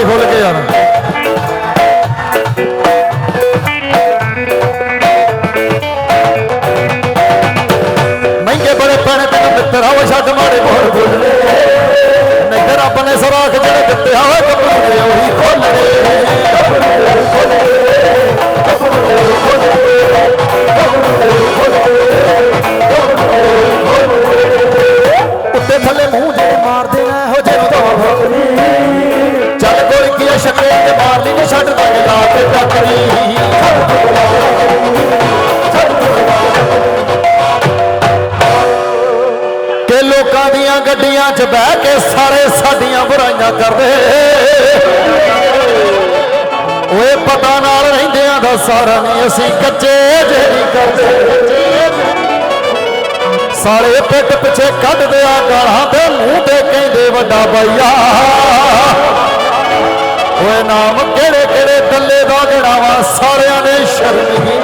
ਵਾਰੀ ਖੁੱਲ ਕੇ ਯਾਰ ਮਹਿੰਗੇ ਬੜੇ ਪੈਣੇ ਤੈਨੂੰ ਮਿੱਤਰ ਆਵੇ ਛੱਡ ਮਾਰੇ ਬੋਲ ਬੋਲਨੇ ਨਹੀਂ ਤੇ ਰੱਬ ਨੇ ਸਰਾਖ ਜਿਹੜੇ ਦਿੱਤੇ ਹੋਏ ਕੱਪੜੇ ਉਹੀ ਖੋਲਣੇ। ਲੋਕਾਂ ਦੀਆਂ ਗੱਡੀਆਂ ਚ ਬਹਿ ਕੇ ਸਾਰੇ ਸਾਡੀਆਂ ਬੁਰਾਈਆਂ ਕਰਦੇ। ਓਏ ਪਤਾ ਨਾਲ ਰਹਿੰਦਿਆਂ ਦਾ ਸਾਰਾ ਨਹੀਂ ਅਸੀਂ ਕੱਚੇ ਜੇ ਨਹੀਂ ਕਰਦੇ। ਸਾਲੇ ਪਿੱਠ ਪਿੱਛੇ ਕੱਢਦੇ ਆ ਗਾਲਾਂ ਤੇ ਮੂੰਹ ਤੇ ਕਹਿੰਦੇ ਵੱਡਾ ਬਾਈਆ। ਓਏ ਨਾਮ ਕਿਹੜੇ ਕਿਹੜੇ ਦੱਲੇ ਦਾ ਗੜਾਵਾ ਸਾਰਿਆਂ ਨੇ ਸ਼ਰਮ ਹੀ